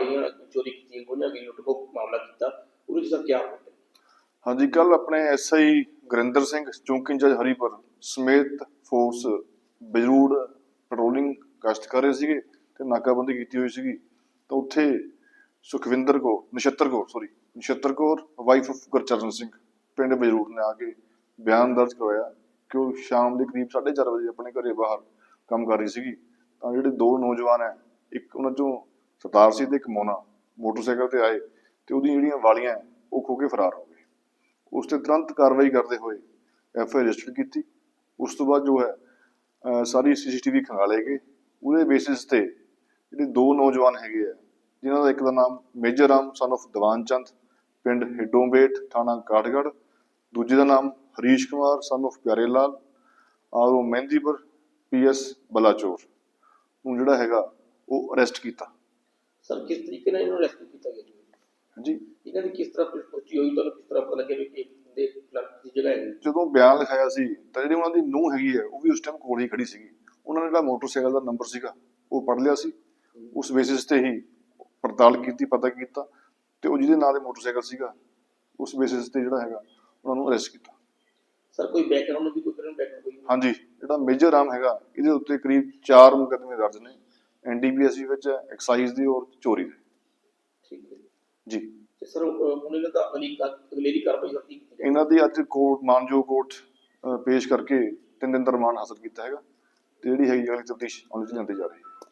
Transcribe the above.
ਗਈਆਂ ਚੋਰੀ ਕੀਤੀਆਂ ਗਈਆਂ ਗਈ ਲੁੱਟ ਖੋਹ ਮਾਮਲਾ ਕੀਤਾ, ਉਹਦੇ ਸਰ ਕੀ ਹੋਇਆ? ਹਾਂਜੀ ਕੱਲ ਆਪਣੇ ਐਸਆਈ ਗੁਰਿੰਦਰ ਸਿੰਘ, ਚੌਂਕੀ ਇੰਚਾਰਜ ਹਰੀਪੁਰ ਸਮੇਤ ਫੋਰਸ ਬਜਰੂੜ ਪੈਟਰੋਲਿੰਗ ਗਸ਼ਤ ਕਰ ਰਹੇ ਸੀਗੇ ਤੇ ਨਾਕਾਬੰਦੀ ਕੀਤੀ ਹੋਈ ਸੀਗੀ, ਤਾਂ ਉੱਥੇ ਸੁਖਵਿੰਦਰ ਕੋ Nachhattar Kaur sorry Nachhattar Kaur wife of Gurcharan Singh, ਪਿੰਡ ਬਜਰੂੜ ਨੇ ਆ ਕੇ ਬਿਆਨ ਦਰਜ ਕਰਵਾਇਆ ਕਿ ਉਹ ਸ਼ਾਮ ਦੇ ਕਰੀਬ 4:30 ਵਜੇ ਆਪਣੇ ਘਰੇ ਬਾਹਰ ਕੰਮ ਕਰ ਰਹੀ ਸੀਗੀ। ਤਾਂ ਜਿਹੜੇ ਦੋ ਨੌਜਵਾਨ ਹੈ ਇੱਕ ਉਹਨਾਂ ਚੋਂ ਸਰਦਾਰ ਸੀ ਤੇ ਇੱਕ ਮੋਨਾ ਮੋਟਰਸਾਈਕਲ ਤੇ ਆਏ ਤੇ ਉਹਦੀਆਂ ਜਿਹੜੀਆਂ ਵਾਲੀਆਂ ਉਹ ਖੋ ਕੇ ਫਰਾਰ ਹੋ ਗਏ। ਉਸ ਤੇ ਤੁਰੰਤ ਕਾਰਵਾਈ ਕਰਦੇ ਹੋਏ ਐਫ ਆਈ ਰਜਿਸਟਰ ਕੀਤੀ। ਉਸ ਤੋਂ ਬਾਅਦ ਜੋ ਹੈ, ਅਹ ਸਾਰੀ ਸੀਸੀਟੀਵੀ ਖੰਗਾਲੇ ਗਏ। ਉਹਦੇ ਬੇਸਿਸ ਤੇ ਜਿਹੜੇ ਦੋ ਨੌਜਵਾਨ ਹੈਗੇ ਆ, ਜਿਨ੍ਹਾਂ ਦਾ ਇੱਕ ਦਾ ਨਾਮ major Ram son of Diwan Chand ਪਿੰਡ ਹਿੱਡੋਂਬੇਟ, ਥਾਣਾ ਕਾਠਗੜ੍ਹ। ਦੂਜੇ ਦਾ ਨਾਮ ਹਰੀਸ਼ ਕੁਮਾਰ ਸਨ of ਪਿਆਰੇ ਲਾਲ ਔਰ ਉਹ ਮਹਿੰਦੀਪੁਰ ਪੀਐਸ ਬਲਾਚੌਰ। ਨੂੰ ਜਿਹੜਾ ਹੈਗਾ ਉਹ ਅਰੈਸਟ ਕੀਤਾ। ਸਰ ਕਿਸ ਤਰੀਕੇ ਨਾਲ ਇਹਨੂੰ ਰੈਸਕਿਊ ਕੀਤਾ ਗਿਆ ਜੀ? ਹਾਂਜੀ ਇਹਨਾਂ ਦੀ ਕਿਸ ਤਰ੍ਹਾਂ ਪਹੁੰਚੀ ਹੋਈ? ਤੁਹਾਨੂੰ ਕਿਸ ਤਰ੍ਹਾਂ ਪਤਾ ਲੱਗਿਆ ਵੀ ਬੰਦੇ ਫਲਾਣੀ ਦੀ ਜਗ੍ਹਾ ਹੈ ਜਦੋਂ ਬਿਆਨ ਲਿਖਾਇਆ ਸੀ ਤਾਂ ਜਿਹੜੀ ਉਹਨਾਂ ਦੀ ਨੂੰਹ ਹੈਗੀ ਹੈ ਉਹ ਵੀ ਉਸ ਟਾਈਮ ਕੋਲ ਹੀ ਖੜੀ ਸੀਗੀ। ਉਹਨਾਂ ਨੇ ਜਿਹੜਾ ਮੋਟਰਸਾਈਕਲ ਦਾ ਨੰਬਰ ਸੀਗਾ ਉਹ ਪੜ ਲਿਆ ਸੀ। ਉਸ ਬੇਸਿਸ ਤੇ ਹੀ ਪੜਤਾਲ ਕੀਤੀ ਪਤਾ ਕੀਤਾ। ਤੇ ਉਹ ਜਿਹਦੇ ਨਾਂ ਦੇ ਮੋਟਰਸਾਈਕਲ ਸੀਗਾ ਉਸ ਬੇਸਿਸ ਤੇ ਜਿਹੜਾ ਹੈਗਾ ਉਹਨਾਂ ਨੂੰ ਅਰੈਸਟ ਕੀਤਾ। ਸਰ ਕੋਈ ਬੈਕਗ੍ਰਾਉਂਡ ਵੀ ਕੋਈ ਕਰਨ ਬੈਕਗ੍ਰਾਉਂਡ ਕੋਈ ਹਾਂਜੀ ਜਿਹੜਾ ਮੇਜਰ ਰਾਮ ਹੈਗਾ ਇਹਦੇ ਉੱਤੇ ਕਰੀਬ 4 ਮੁਕੱਦਮੇ ਦਰਜ ਨੇ। ਐਨਡੀਪੀਐਸ ਵਿੱਚ ਐਕਸਾਈਜ਼ ਦੀ ਔਰ ਚੋਰੀ ਦੇ। ਠੀਕ ਹੈ ਜੀ। ਤੇ ਸਰ ਹੁਣ ਇਹਨਾਂ ਦਾ ਅਗਲੀ ਅਗਲੇਰੀ ਕਾਰਵਾਈ ਕੀਤੀ ਇਹਨਾਂ ਦੀ ਅੱਜ ਕੋਰਟ ਮਾਨਜੋ ਕੋਰਟ ਪੇਸ਼ ਕਰਕੇ ਤਿੰਨ ਦਿਨ ਦਾ ਰਿਮਾਂਡ ਹਾਸਲ ਕੀਤਾ ਹੈਗਾ। ਤੇ ਜਿਹੜੀ ਹੈਗੀ ਅਗਲੀ ਤਫਤੀਸ਼ ਚ ਲਿਆਂਦੀ ਜਾ ਰਹੀ ਹੈ।